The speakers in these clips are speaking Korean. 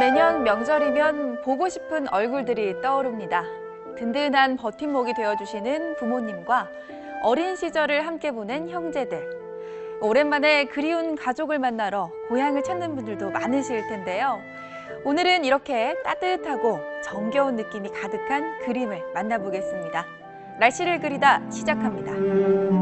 매년 명절이면 보고 싶은 얼굴들이 떠오릅니다. 든든한 버팀목이 되어주시는 부모님과 어린 시절을 함께 보낸 형제들. 오랜만에 그리운 가족을 만나러 고향을 찾는 분들도 많으실 텐데요. 오늘은 이렇게 따뜻하고 정겨운 느낌이 가득한 그림을 만나보겠습니다. 날씨를 그리다 시작합니다.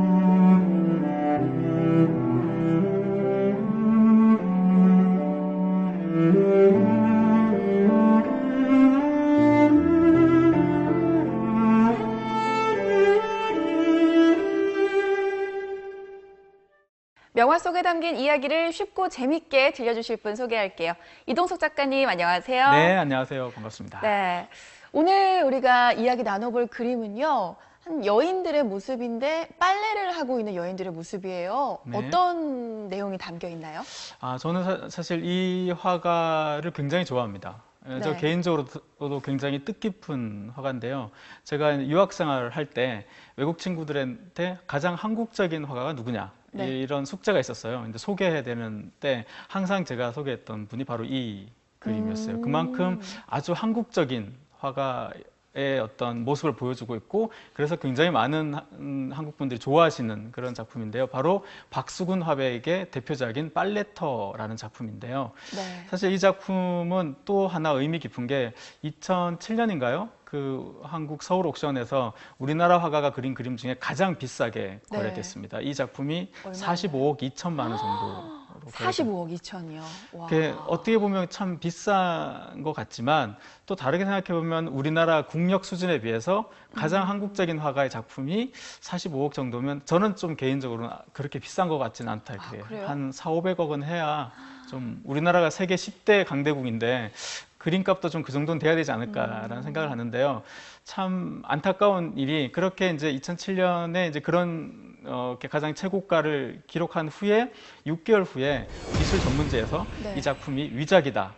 명화 속에 담긴 이야기를 쉽고 재밌게 들려주실 분 소개할게요. 이동석 작가님 안녕하세요. 네, 안녕하세요. 반갑습니다. 네. 오늘 우리가 이야기 나눠볼 그림은요. 한 여인들의 모습인데 빨래를 하고 있는 여인들의 모습이에요. 네. 어떤 내용이 담겨 있나요? 아, 저는 사, 실이 화가를 굉장히 좋아합니다. 예, 저 네. 개인적으로도 굉장히 뜻깊은 화가인데요. 제가 유학 생활을 할 때 외국 친구들한테 가장 한국적인 화가가 누구냐 네. 이런 숙제가 있었어요. 근데 소개해야 되는 때 항상 제가 소개했던 분이 바로 이 그림이었어요. 음. 그만큼 아주 한국적인 화가 의 어떤 모습을 보여주고 있고 그래서 굉장히 많은 하- 음, 한국 분들이 좋아하시는 그런 작품인데요. 바로 박수근 화백의 대표작인 빨래터라는 작품인데요. 네. 사실 이 작품은 또 하나 의미 깊은 게 2007년인가요? 그 한국 서울 옥션에서 우리나라 화가가 그린 그림 중에 가장 비싸게 네. 거래됐습니다. 이 작품이 얼마나요? 45억 2천만 원 정도로 거래됐 45억 2천이요. 와. 그게 어떻게 보면 참 비싼 것 같지만 또 다르게 생각해 보면 우리나라 국력 수준에 비해서 가장 음. 한국적인 화가의 작품이 45억 정도면 저는 좀 개인적으로는 그렇게 비싼 것 같지는 않다 아, 이렇게? 한 4, 500억은 해야 좀 우리나라가 세계 10대 강대국인데 그림값도 좀 그 정도는 돼야 되지 않을까라는 음. 생각을 하는데요. 참 안타까운 일이 그렇게 이제 2007년에 이제 그런 어, 가장 최고가를 기록한 후에 6개월 후에 미술 전문지에서 네. 이 작품이 위작이다.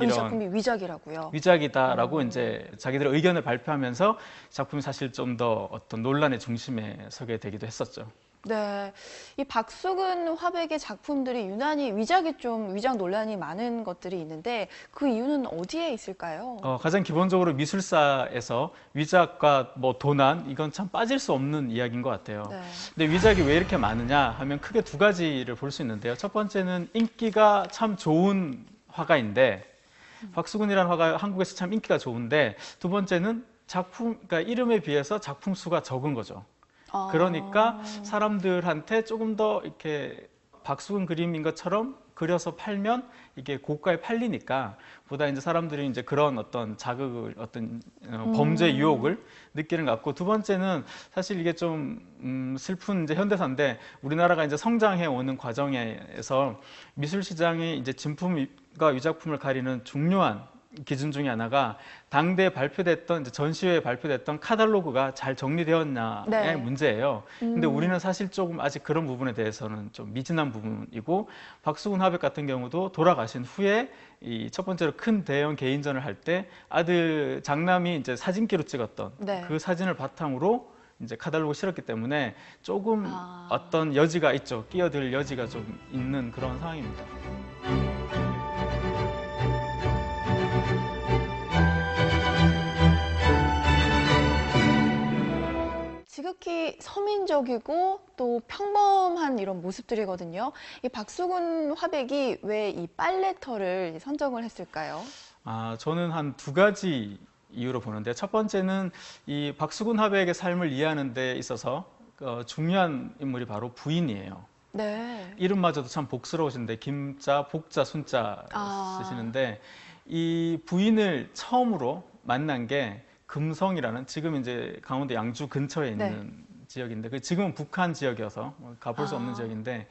이 이런 작품이 위작이라고요. 위작이다라고 어. 이제 자기들의 의견을 발표하면서 작품이 사실 좀 더 어떤 논란의 중심에 서게 되기도 했었죠. 네. 이 박수근 화백의 작품들이 유난히 위작이 좀 위작 논란이 많은 것들이 있는데 그 이유는 어디에 있을까요? 어, 가장 기본적으로 미술사에서 위작과 뭐 도난 이건 참 빠질 수 없는 이야기인 것 같아요. 네. 근데 위작이 왜 이렇게 많으냐 하면 크게 두 가지를 볼 수 있는데요. 첫 번째는 인기가 참 좋은 화가인데 박수근이라는 화가 한국에서 참 인기가 좋은데 두 번째는 작품 그러니까 이름에 비해서 작품 수가 적은 거죠. 아. 그러니까 사람들한테 조금 더 이렇게 박수근 그림인 것처럼 그려서 팔면 이게 고가에 팔리니까 보다 이제 사람들이 이제 그런 어떤 자극을 어떤 어, 범죄 음. 유혹을 느끼는 것 같고 두 번째는 사실 이게 좀 음, 슬픈 이제 현대사인데 우리나라가 이제 성장해 오는 과정에서 미술 시장이 이제 진품과 위작품을 가리는 중요한 기준 중에 하나가 당대 발표됐던 전시회에 발표됐던 카탈로그가 잘 정리되었냐의 네. 문제예요. 근데 음. 우리는 사실 조금 아직 그런 부분에 대해서는 좀 미진한 부분이고 박수근 화백 같은 경우도 돌아가신 후에 이 첫 번째로 큰 대형 개인전을 할 때 아들 장남이 이제 사진기로 찍었던 네. 그 사진을 바탕으로 이제 카탈로그 실었기 때문에 조금 아. 어떤 여지가 있죠. 끼어들 여지가 좀 있는 그런 상황입니다. 지극히 서민적이고 또 평범한 이런 모습들이거든요. 이 박수근 화백이 왜 이 빨래터를 선정을 했을까요? 아, 저는 한 두 가지 이유로 보는데 첫 번째는 이 박수근 화백의 삶을 이해하는 데 있어서 어, 중요한 인물이 바로 부인이에요. 네. 이름마저도 참 복스러우신데 김자, 복자, 순자 아. 쓰시는데 이 부인을 처음으로 만난 게 금성이라는 지금 이제 강원도 양주 근처에 네. 있는 지역인데 그 지금은 북한 지역이어서 뭐 가볼 수 아. 없는 지역인데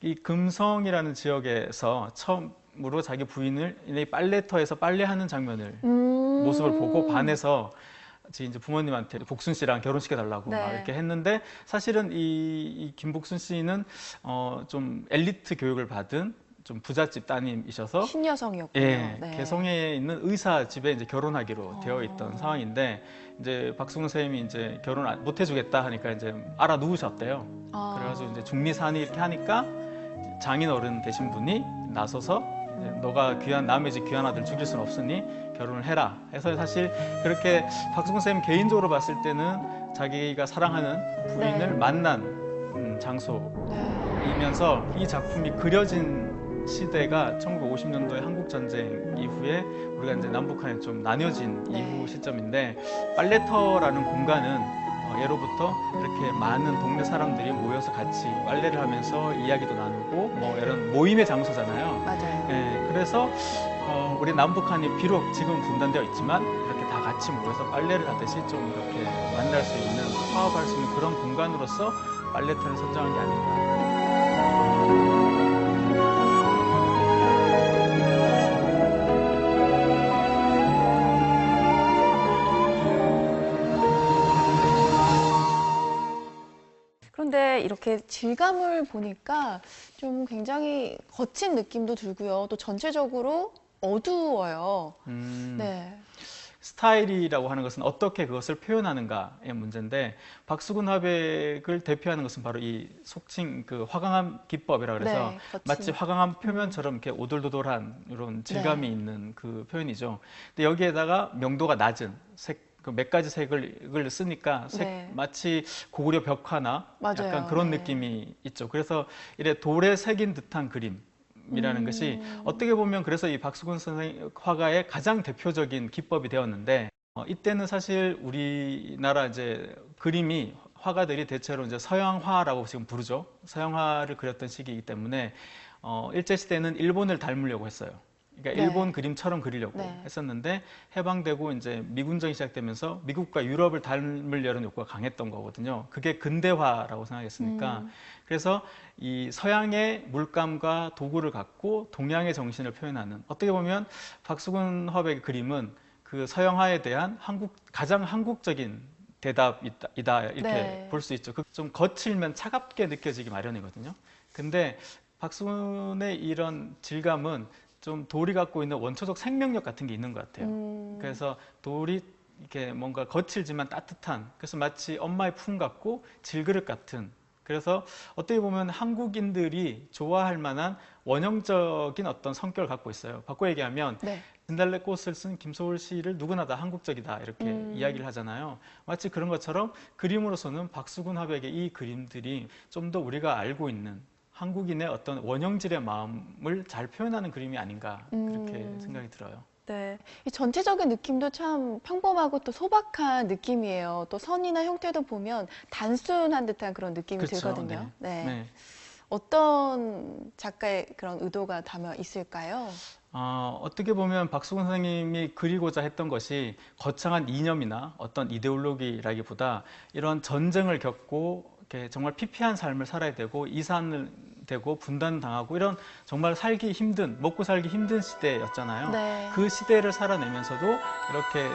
이 금성이라는 지역에서 처음으로 자기 부인을 이 빨래터에서 빨래하는 장면을 음. 모습을 보고 반해서 지 이제 부모님한테 복순 씨랑 결혼시켜 달라고 네. 막 이렇게 했는데 사실은 이, 이 김복순 씨는 어, 좀 엘리트 교육을 받은 좀 부잣집 따님이셔서 신여성이었군요. 예, 네. 개성에 있는 의사 집에 이제 결혼하기로 어. 되어 있던 상황인데 이제 박승훈 선생님이 이제 결혼 안- 못 해주겠다 하니까 이제 알아 누우셨대요. 아. 그래가지고 이제 중리산이 이렇게 하니까 장인 어른 되신 분이 나서서 이제 너가 귀한 남의 집 귀한 아들 죽일 수는 없으니 결혼을 해라. 해서 사실 그렇게 박수근 쌤 개인적으로 봤을 때는 자기가 사랑하는 부인을 네. 만난 음, 장소이면서 네. 이 작품이 그려진 시대가 1950년도의 한국 전쟁 이후에 우리가 이제 남북한에 좀 나뉘어진 네. 이후 시점인데 빨래터라는 공간은 어, 예로부터 이렇게 많은 동네 사람들이 모여서 같이 빨래를 하면서 이야기도 나누고 뭐 이런 모임의 장소잖아요. 맞아요. 예, 그래서 어, 우리 남북한이 비록 지금 분단되어 있지만 이렇게 다 같이 모여서 빨래를 하듯이 좀 이렇게 만날 수 있는 화합할 수 있는 그런 공간으로서 빨래터를 선정한 게 아닌가. 이렇게 질감을 보니까 좀 굉장히 거친 느낌도 들고요. 또 전체적으로 어두워요. 음, 네. 스타일이라고 하는 것은 어떻게 그것을 표현하는가의 문제인데 박수근 화백을 대표하는 것은 바로 이 속칭 그 화강암 기법이라 그래서 네. 마치 화강암 표면처럼 이렇게 오돌도돌한 이런 질감이 네. 있는 그 표현이죠. 근데 여기에다가 명도가 낮은 색, 그 몇 가지 색을 쓰니까 색 네. 마치 고구려 벽화나 맞아요. 약간 그런 네. 느낌이 있죠. 그래서 이래 돌에 새긴 듯한 그림 이라는 음. 것이 어떻게 보면 그래서 이 박수근 선생 화가의 가장 대표적인 기법이 되었는데 어, 이때는 사실 우리나라 이제 그림이 화가들이 대체로 이제 서양화라고 지금 부르죠. 서양화를 그렸던 시기이기 때문에 어, 일제 시대는 일본을 닮으려고 했어요. 그러니까 네. 일본 그림처럼 그리려고 네. 했었는데 해방되고 이제 미군정이 시작되면서 미국과 유럽을 닮으려는 욕구가 강했던 거거든요. 그게 근대화라고 생각했으니까 음. 그래서 이 서양의 물감과 도구를 갖고 동양의 정신을 표현하는 어떻게 보면 박수근 화백의 그림은 그 서양화에 대한 한국 가장 한국적인 대답이다 이다 이렇게 네. 볼수 있죠. 그좀 거칠면 차갑게 느껴지기 마련이거든요. 근데 박수근의 이런 질감은 좀 돌이 갖고 있는 원초적 생명력 같은 게 있는 것 같아요. 음. 그래서 돌이 이렇게 뭔가 거칠지만 따뜻한 그래서 마치 엄마의 품 같고 질그릇 같은 그래서 어떻게 보면 한국인들이 좋아할 만한 원형적인 어떤 성격을 갖고 있어요. 바꿔 얘기하면 네. 진달래 꽃을 쓴 김소월 시를 누구나 다 한국적이다 이렇게 음. 이야기를 하잖아요. 마치 그런 것처럼 그림으로서는 박수근 화백의 이 그림들이 좀 더 우리가 알고 있는 한국인의 어떤 원형질의 마음을 잘 표현하는 그림이 아닌가 그렇게 음. 생각이 들어요. 네. 이 전체적인 느낌도 참 평범하고 또 소박한 느낌이에요. 또 선이나 형태도 보면 단순한 듯한 그런 느낌이 그렇죠. 들거든요. 네. 네. 어떤 작가의 그런 의도가 담아 있을까요? 어, 어떻게 보면 박수근 선생님이 그리고자 했던 것이 거창한 이념이나 어떤 이데올로기라기보다 이런 전쟁을 겪고 정말 피폐한 삶을 살아야 되고 이산을 되고 분단당하고 이런 정말 살기 힘든 먹고 살기 힘든 시대였잖아요. 네. 그 시대를 살아내면서도 이렇게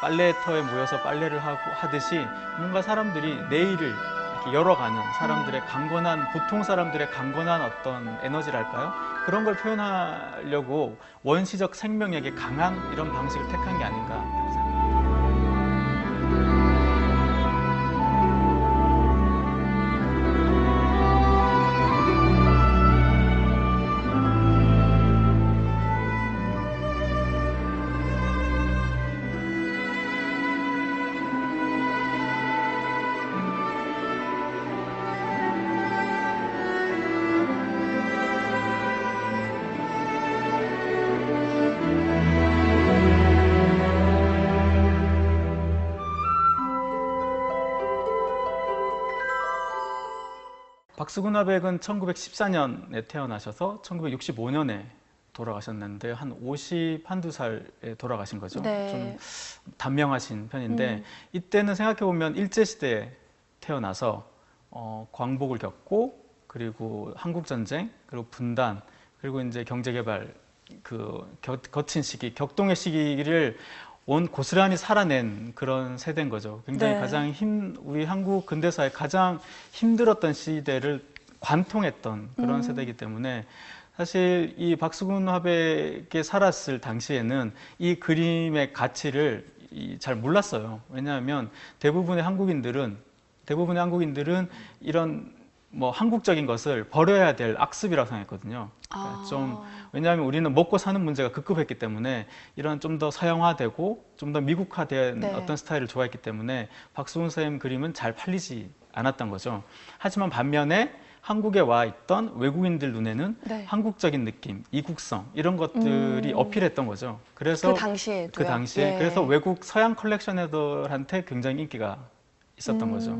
빨래터에 모여서 빨래를 하고 하듯이 뭔가 사람들이 내일을 이렇게 열어가는 사람들의 강건한 보통 사람들의 강건한 어떤 에너지랄까요? 그런 걸 표현하려고 원시적 생명력이 강한 이런 방식을 택한 게 아닌가 박수근 화백은 1914년에 태어나셔서 1965년에 돌아가셨는데 한 50 한두 살에 돌아가신 거죠. 네. 좀 단명하신 편인데 음. 이때는 생각해 보면 일제 시대에 태어나서 어, 광복을 겪고 그리고 한국 전쟁 그리고 분단 그리고 이제 경제 개발 그 겨- 거친 시기 격동의 시기를 온 고스란히 살아낸 그런 세대인 거죠. 굉장히 네. 가장 힘 우리 한국 근대사의 가장 힘들었던 시대를 관통했던 그런 음. 세대이기 때문에 사실 이 박수근 화백이 살았을 당시에는 이 그림의 가치를 이- 잘 몰랐어요. 왜냐하면 대부분의 한국인들은 대부분의 한국인들은 이런 뭐 한국적인 것을 버려야 될 악습이라고 생각했거든요. 그러니까 아. 좀 왜냐하면 우리는 먹고 사는 문제가 급급했기 때문에 이런 좀 더 서양화되고 좀 더 미국화된 네. 어떤 스타일을 좋아했기 때문에 박수근 선생님 그림은 잘 팔리지 않았던 거죠. 하지만 반면에 한국에 와 있던 외국인들 눈에는 네. 한국적인 느낌, 이국성 이런 것들이 음. 어필했던 거죠. 그래서 그 당시에 그 당시에 그래서 외국 서양 컬렉션애들한테 굉장히 인기가 있었던 거죠.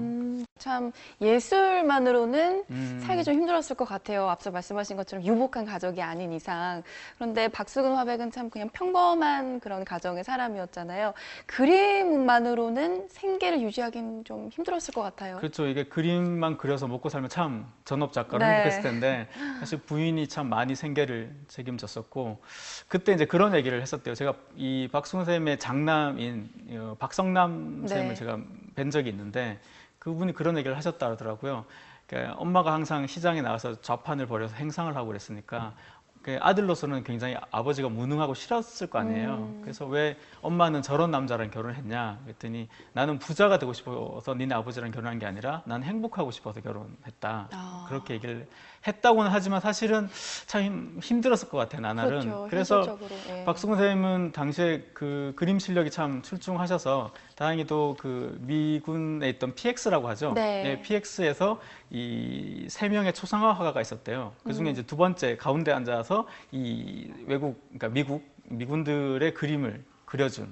음, 참 예술만으로는 음. 살기 좀 힘들었을 것 같아요. 앞서 말씀하신 것처럼 유복한 가족이 아닌 이상. 그런데 박수근 화백은 참 그냥 평범한 그런 가정의 사람이었잖아요. 그림만으로는 생계를 유지하기는 좀 힘들었을 것 같아요. 그렇죠. 이게 그림만 그려서 먹고 살면 참 전업 작가로 네. 행복했을 텐데 사실 부인이 참 많이 생계를 책임졌었고 그때 이제 그런 얘기를 했었대요. 제가 이 박승호 선생님의 장남인 어, 박성남 네. 선생님을 제가 뵌 적이 있는데 그분이 그런 얘기를 하셨다 그러더라고요. 그러니까 엄마가 항상 시장에 나가서 좌판을 벌여서 행상을 하고 그랬으니까 그 아들로서는 굉장히 아버지가 무능하고 싫었을 거 아니에요. 음. 그래서 왜 엄마는 저런 남자랑 결혼했냐? 그랬더니 나는 부자가 되고 싶어서 니네 아버지랑 결혼한 게 아니라 난 행복하고 싶어서 결혼했다. 아. 그렇게 얘기를 했다고는 하지만 사실은 참 힘- 힘들었을 것 같아요, 나날은. 그렇죠. 그래서 예. 박수근 선생님은 당시에 그 그림 실력이 참 출중하셔서 다행히도 그 미군에 있던 PX라고 하죠. 네. PX에서 이 세 명의 초상화 화가가 있었대요. 그 중에 음. 이제 두 번째 가운데 앉아서 이 외국, 그러니까 미국 미군들의 그림을 그려준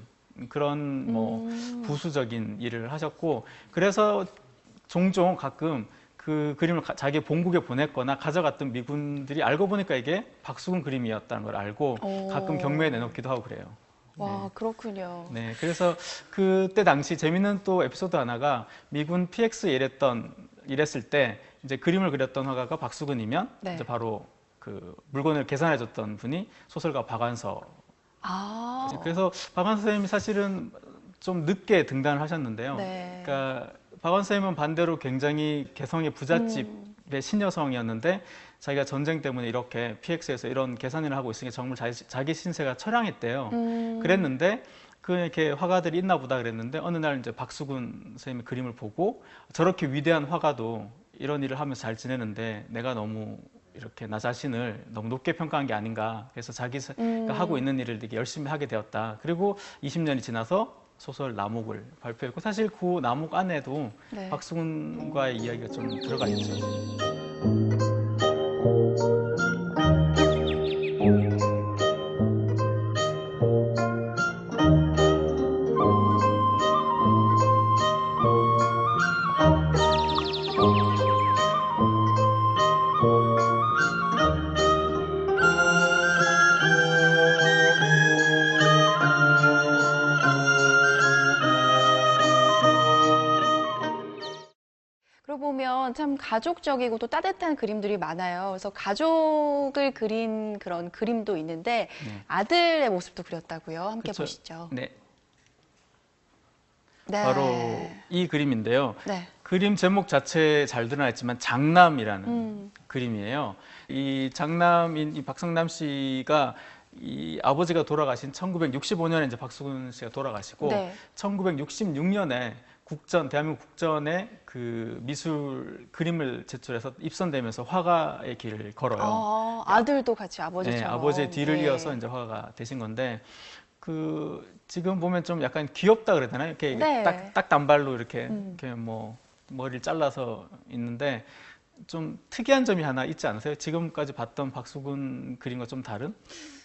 그런 뭐 음. 부수적인 일을 하셨고 그래서 종종 가끔 그 그림을 가- 자기 본국에 보냈거나 가져갔던 미군들이 알고 보니까 이게 박수근 그림이었다는 걸 알고 오. 가끔 경매에 내놓기도 하고 그래요. 와, 그렇군요. 네, 그래서 그때 당시 재밌는 또 에피소드 하나가 미군 PX 일했던 일했을 때 이제 그림을 그렸던 화가가 박수근이면 네. 이제 바로 그 물건을 계산해 줬던 분이 소설가 박완서. 아. 그래서 박완서 선생님이 사실은 좀 늦게 등단을 하셨는데요. 네. 그러니까 박완서 선생님은 반대로 굉장히 개성의 부잣집의 음. 신여성이었는데 자기가 전쟁 때문에 이렇게 PX에서 이런 계산일을 하고 있으니까 정말 자기, 자기 신세가 처량했대요. 음. 그랬는데 그 이렇게 화가들이 있나 보다 그랬는데 어느 날 이제 박수근 선생님의 그림을 보고 저렇게 위대한 화가도 이런 일을 하면서 잘 지내는데 내가 너무 이렇게 나 자신을 너무 높게 평가한 게 아닌가 그래서 자기가 음. 하고 있는 일을 되게 열심히 하게 되었다 그리고 20년이 지나서 소설 남옥을 발표했고 사실 그 남옥 안에도 네. 박수근과의 이야기가 좀 들어가 있죠. 보면 참 가족적이고 또 따뜻한 그림들이 많아요. 그래서 가족을 그린 그런 그림도 있는데 네. 아들의 모습도 그렸다고요. 함께 그쵸. 보시죠. 네, 네. 바로 이 그림인데요. 네. 그림 제목 자체에 잘 드러나 있지만 장남이라는 음. 그림이에요. 이 장남인 이 박성남 씨가 이 아버지가 돌아가신 1965년에 이제 박수근 씨가 돌아가시고 네. 1966년에 국전 대한민국 국전에 그 미술 그림을 제출해서 입선되면서 화가의 길을 걸어요. 아, 아들도 같이 네, 아버지처럼. 아버지의 뒤를 네. 이어서 이제 화가가 되신 건데 그 지금 보면 좀 약간 귀엽다 그래야 되나요? 이렇게 네. 딱, 딱 단발로 이렇게 음. 이렇게 뭐 머리를 잘라서 있는데 좀 특이한 점이 하나 있지 않으세요? 지금까지 봤던 박수근 그림과 좀 다른?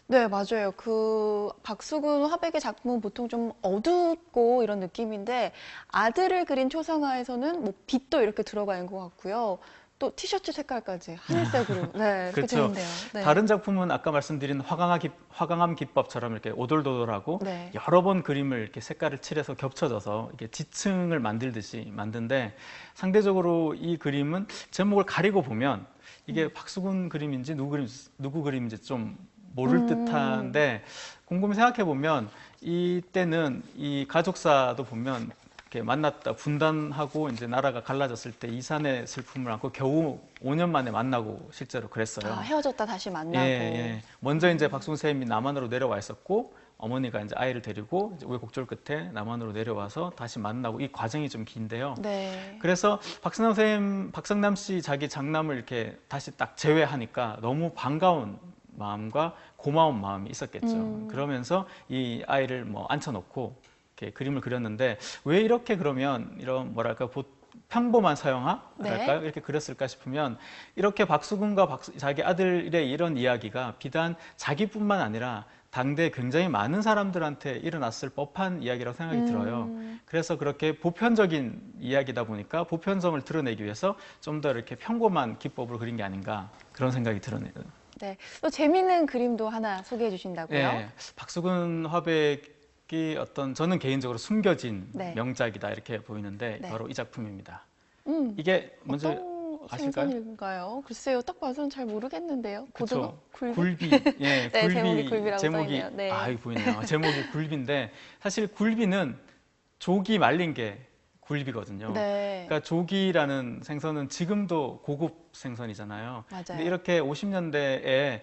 네, 맞아요. 그 박수근 화백의 작품은 보통 좀 어둡고 이런 느낌인데 아들을 그린 초상화에서는 뭐 빛도 이렇게 들어가 있는 것 같고요. 또 티셔츠 색깔까지 하늘색으로. 네, 이렇게 그렇죠. 되는데요. 네. 다른 작품은 아까 말씀드린 화강암, 기, 화강암 기법처럼 이렇게 오돌도돌하고 네. 여러 번 그림을 이렇게 색깔을 칠해서 겹쳐져서 이게 지층을 만들듯이 만든데 상대적으로 이 그림은 제목을 가리고 보면 이게 음. 박수근 그림인지 누구 그림 누구 그림인지 좀 모를 음. 듯한데 곰곰이 생각해 보면 이때는 이 가족사도 보면 이렇게 만났다 분단하고 이제 나라가 갈라졌을 때 이산의 슬픔을 안고 겨우 5년 만에 만나고 실제로 그랬어요. 아, 헤어졌다 다시 만나고. 예, 예. 먼저 이제 선생님이 남한으로 내려와 있었고 어머니가 이제 아이를 데리고 이제 우여곡절 끝에 남한으로 내려와서 다시 만나고 이 과정이 좀 긴데요. 네. 그래서 박성남 선생님, 박성남 씨 자기 장남을 이렇게 다시 딱 제외하니까 너무 반가운 마음과 고마운 마음이 있었겠죠. 음. 그러면서 이 아이를 뭐 앉혀놓고 이렇게 그림을 그렸는데 왜 이렇게 그러면 이런 뭐랄까 보- 평범한 서영화랄까요? 네. 이렇게 그렸을까 싶으면 이렇게 박수근과 박수- 자기 아들의 이런 이야기가 비단 자기뿐만 아니라 당대 굉장히 많은 사람들한테 일어났을 법한 이야기라고 생각이 음. 들어요. 그래서 그렇게 보편적인 이야기다 보니까 보편성을 드러내기 위해서 좀 더 이렇게 평범한 기법으로 그린 게 아닌가 그런 생각이 들어요. 네. 또 재밌는 그림도 하나 소개해 주신다고요? 예, 박수근 화백이 어떤 저는 개인적으로 숨겨진 네. 명작이다 이렇게 보이는데 네. 바로 이 작품입니다. 음. 이게 먼저 아실까요? 생선일까요? 글쎄요, 딱 봐서는 잘 모르겠는데요. 굴비. 굴비. 예, 네, 굴비 제목이 굴비라고 제목이 써있네요. 네. 아, 이거 보이네요. 제목이 굴비인데 사실 굴비는 조기 말린 게 굴비거든요. 네, 그러니까 조기라는 생선은 지금도 고급 생선이잖아요. 맞아요. 근데 이렇게 50년대에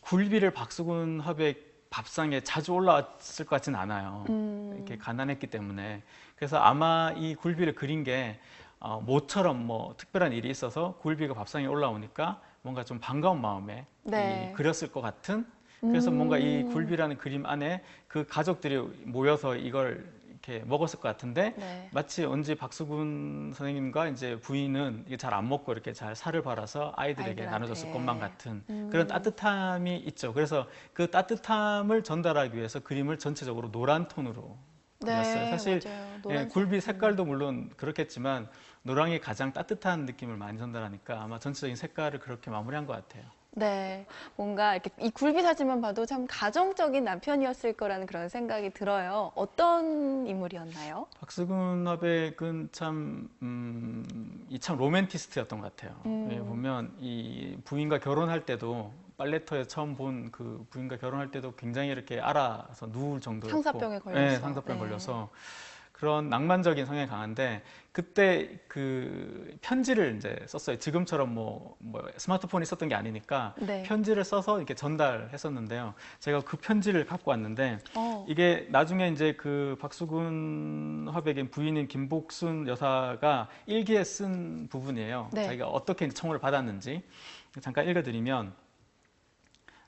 굴비를 박수근 화백 밥상에 자주 올라왔을 것 같지는 않아요. 음, 이렇게 가난했기 때문에 그래서 아마 이 굴비를 그린 게 어, 모처럼 뭐 특별한 일이 있어서 굴비가 밥상에 올라오니까 뭔가 좀 반가운 마음에 네. 이 그렸을 것 같은 그래서 뭔가 이 음. 굴비라는 그림 안에 그 가족들이 모여서 이걸 이렇게 먹었을 것 같은데 네. 마치 언제 박수근 선생님과 이제 부인은 이게 잘 안 먹고 이렇게 잘 살을 발아서 아이들에게 아이들한테. 나눠줬을 것만 같은 음. 그런 따뜻함이 있죠. 그래서 그 따뜻함을 전달하기 위해서 그림을 전체적으로 노란 톤으로 그렸어요. 네, 사실. 예. 굴비 색깔도 물론 그렇겠지만 노랑이 가장 따뜻한 느낌을 많이 전달하니까 아마 전체적인 색깔을 그렇게 마무리한 것 같아요. 네, 뭔가 이렇게 이 굴비 사진만 봐도 참 가정적인 남편이었을 거라는 그런 생각이 들어요. 어떤 인물이었나요? 박수근 화백은 참, 음, 이 참 로맨티스트였던 것 같아요. 음. 예, 보면 이 부인과 결혼할 때도 빨래터에 처음 본 그 부인과 결혼할 때도 굉장히 이렇게 알아서 누울 정도였고 상사병에 걸려서. 네, 상사병 네. 걸려서 그런 낭만적인 성향이 강한데 그때 그 편지를 이제 썼어요. 지금처럼 뭐, 뭐 스마트폰이 있었던 게 아니니까 네. 편지를 써서 이렇게 전달했었는데요. 제가 그 편지를 갖고 왔는데 어, 이게 나중에 이제 그 박수근 화백의 부인인 김복순 여사가 일기에 쓴 부분이에요. 네. 자기가 어떻게 청혼을 받았는지 잠깐 읽어드리면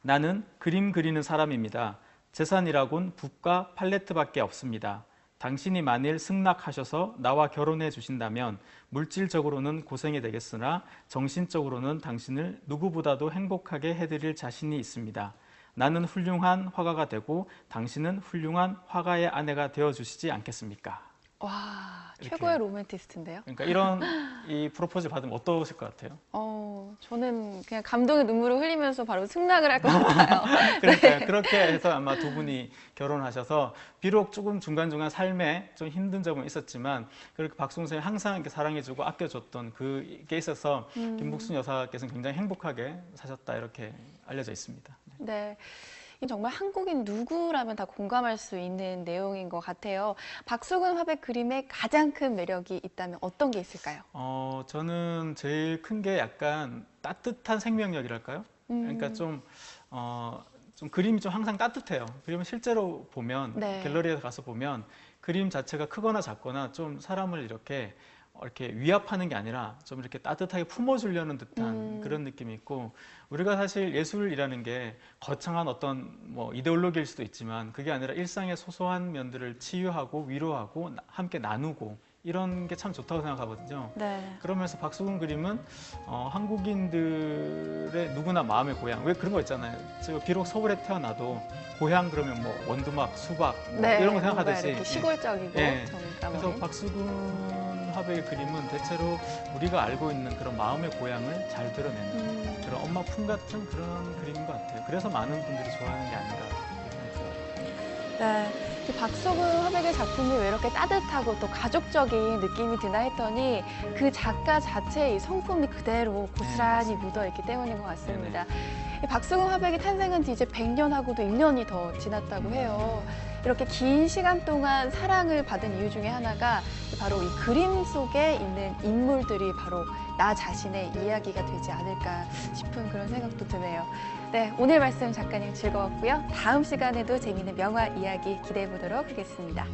나는 그림 그리는 사람입니다. 재산이라곤 붓과 팔레트밖에 없습니다. 당신이 만일 승낙하셔서 나와 결혼해 주신다면 물질적으로는 고생이 되겠으나 정신적으로는 당신을 누구보다도 행복하게 해드릴 자신이 있습니다. 나는 훌륭한 화가가 되고 당신은 훌륭한 화가의 아내가 되어 주시지 않겠습니까? 와, 이렇게. 최고의 로맨티스트인데요. 그러니까 이런 이 프로포즈 받으면 어떠실 것 같아요? 어, 저는 그냥 감동의 눈물을 흘리면서 바로 승낙을 할 것 같아요. 그러니까 그렇게 해서 아마 두 분이 결혼하셔서 비록 조금 중간 중간 삶에 좀 힘든 점은 있었지만 그렇게 선생님 항상 이렇게 사랑해주고 아껴줬던 그게 있어서 음. 김복순 여사께서는 굉장히 행복하게 사셨다 이렇게 알려져 있습니다. 네. 이 정말 한국인 누구라면 다 공감할 수 있는 내용인 것 같아요. 박수근 화백 그림의 가장 큰 매력이 있다면 어떤 게 있을까요? 어, 저는 제일 큰 게 약간 따뜻한 생명력이랄까요? 음. 그러니까 좀, 어, 좀 그림이 좀 항상 따뜻해요. 그림을 실제로 보면, 네. 갤러리에 가서 보면 그림 자체가 크거나 작거나 좀 사람을 이렇게 이렇게 위압하는 게 아니라 좀 이렇게 따뜻하게 품어주려는 듯한 음. 그런 느낌이 있고 우리가 사실 예술이라는 게 거창한 어떤 뭐 이데올로기일 수도 있지만 그게 아니라 일상의 소소한 면들을 치유하고 위로하고 나- 함께 나누고 이런 게 참 좋다고 생각하거든요. 네. 그러면서 박수근 그림은 어, 한국인들의 누구나 마음의 고향 왜 그런 거 있잖아요. 제가 비록 서울에 태어나도 고향 그러면 뭐 원두막, 수박 뭐 네. 이런 거 생각하듯이 이렇게 시골적이고 예. 그래서 박수근 화백의 그림은 대체로 우리가 알고 있는 그런 마음의 고향을 잘 드러내는 음. 그런 엄마 품 같은 그런 그림인 것 같아요. 그래서 많은 분들이 좋아하는 게 아닌가. 네. 이 박수근 화백의 작품이 왜 이렇게 따뜻하고 또 가족적인 느낌이 드나 했더니 그 작가 자체의 이 성품이 그대로 고스란히 묻어 있기 때문인 것 같습니다. 화백이 탄생한 지 이제 100년하고도 1년이 더 지났다고 해요. 이렇게 긴 시간 동안 사랑을 받은 이유 중에 하나가 바로 이 그림 속에 있는 인물들이 바로 나 자신의 이야기가 되지 않을까 싶은 그런 생각도 드네요. 네, 오늘 말씀 작가님 즐거웠고요. 다음 시간에도 재미있는 명화 이야기 기대해 보도록 하겠습니다.